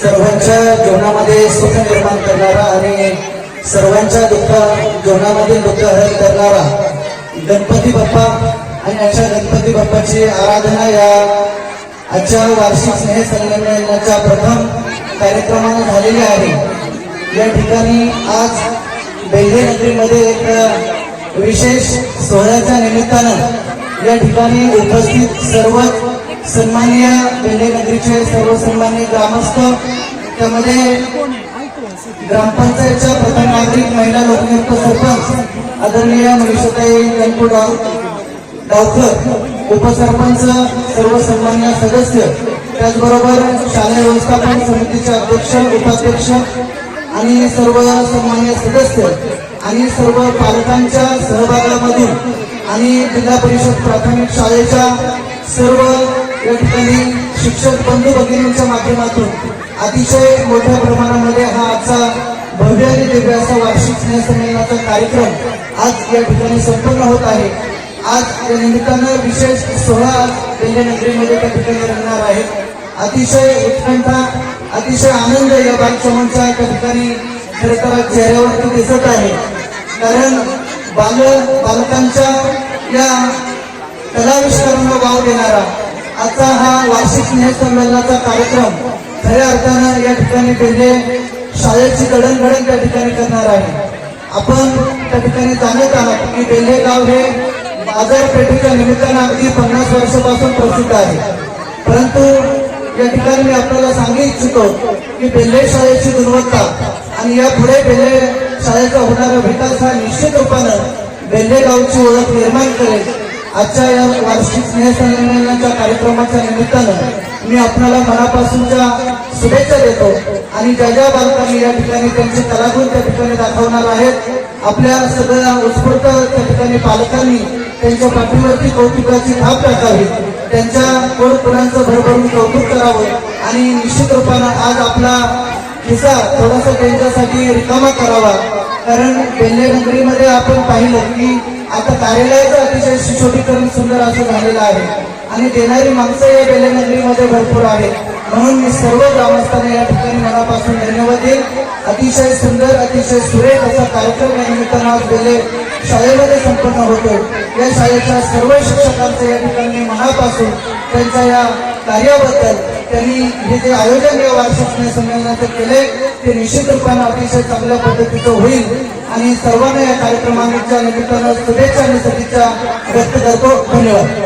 सर्वांच्या जीवनामध्ये सुख निर्माण करणारा आणि सर्वांच्या दुःख जीवनामध्ये दुःख हरण करणारा गणपती बाप्पा आणि अशा गणपती बाप्पाची आराधना या आजच्या वार्षिक स्नेह संमेलनाच्या प्रथम कार्यक्रमाने झालेली आहे. या ठिकाणी आज बेल्हे नगरीमध्ये एक विशेष सोहळ्याच्या निमित्तानं या ठिकाणी उपस्थित सर्व सन्माननीय बेल्हे नगरीचे सर्व सन्मान्य ग्रामस्थ त्यामध्ये ग्रामपंचायतच्या प्रथम नागरिक महिला लोकनियुक्त सरपंच आदरणीय मनीषाताई गणपूर गावकर उपसरपंच सर्व सन्मान्य सदस्य त्याचबरोबर शालेय व्यवस्थापन समितीचे अध्यक्ष उपाध्यक्ष आणि सर्व सन्मान्य सदस्य आणि सर्व पालकांच्या सहभागामधून आणि जिल्हा परिषद प्राथमिक शाळेच्या सर्व या ठिकाणी शिक्षक बंधू भगिनींच्या माध्यमातून अतिशय मोठ्या प्रमाणामध्ये हा आजचा भव्य आणि दिव्य असा वार्षिक स्नेह संमेलनाचा कार्यक्रम आज या ठिकाणी संपन्न होत आहे. आज या निमित्तानं विशेष सोहळा आज नगरीमध्ये त्या ठिकाणी रंगणार आहे. अतिशय उत्कंठा अतिशय आनंद या बालसमांच्या त्या ठिकाणी खरं तर चेहऱ्यावरती दिसत आहे. कारण बाल बालकांच्या या कलाविष्कारांना वाव देणारा आजचा हा वार्षिक स्नेहसंमेलनाचा कार्यक्रम खऱ्या अर्थानं या ठिकाणी पहिले शाळेची दळणघडण त्या ठिकाणी करणार आहे. आपण त्या ठिकाणी जाणत आहात की बेल्हे गाव हे बाजारपेठेच्या निमित्तानं अगदी पन्नास वर्षापासून प्रसिद्ध आहे. परंतु या ठिकाणी मी आपल्याला सांगू इच्छितो की बेल्हे शाळेची गुणवत्ता आणि या पुढे बेल्हे शाळेचा होणारा विकास हा निश्चित रूपानं बेल्हे गावची ओळख निर्माण करेल. आजच्या या वार्षिक स्नेहसंमेलनाच्या कार्यक्रमाच्या निमित्तानं मी आपल्याला मनापासूनच्या शुभेच्छा देतो आणि ज्या ज्या बालकांनी या ठिकाणी त्यांचे कलागुण त्या ठिकाणी दाखवणार आहेत आपल्या सगळ्या उत्स्फूर्त त्या ठिकाणी पालकांनी त्यांच्या पाठीवरती कौतुकाची थाप टाकावी त्यांच्या कोडपुरांचं भरभरून कौतुक करावं आणि निश्चित रूपानं आज आपला खिसा थोडासा त्यांच्यासाठी रिकामा करावा. कारण बेल्ले नगरीमध्ये आपण पाहिलं की आता कार्यालयाचं अतिशय सुशोभीकरण सुंदर असं झालेलं आहे. आणि देणारी माणसं या बेल्ले भरपूर आहेत. म्हणून मी सर्व ग्रामस्थांना या ठिकाणी मनापासून धन्यवाद देईल अतिशय सुंदर अतिशय सुरेख असा कार्यक्रम या निमित्तानं आज बेले शाळेमध्ये संपन्न होतो या शाळेच्या सर्व शिक्षकांचं या ठिकाणी मनापासून त्यांच्या या कार्याबद्दल त्यांनी हे जे आयोजन या वार्षिक संमेलनाचं केले ते निश्चित रूपानं अतिशय चांगल्या पद्धतीचं होईल. आणि सर्वांना या कार्यक्रमाच्या निमित्तानं शुभेच्छा आणि सदिच्छा व्यक्त करतो. धन्यवाद.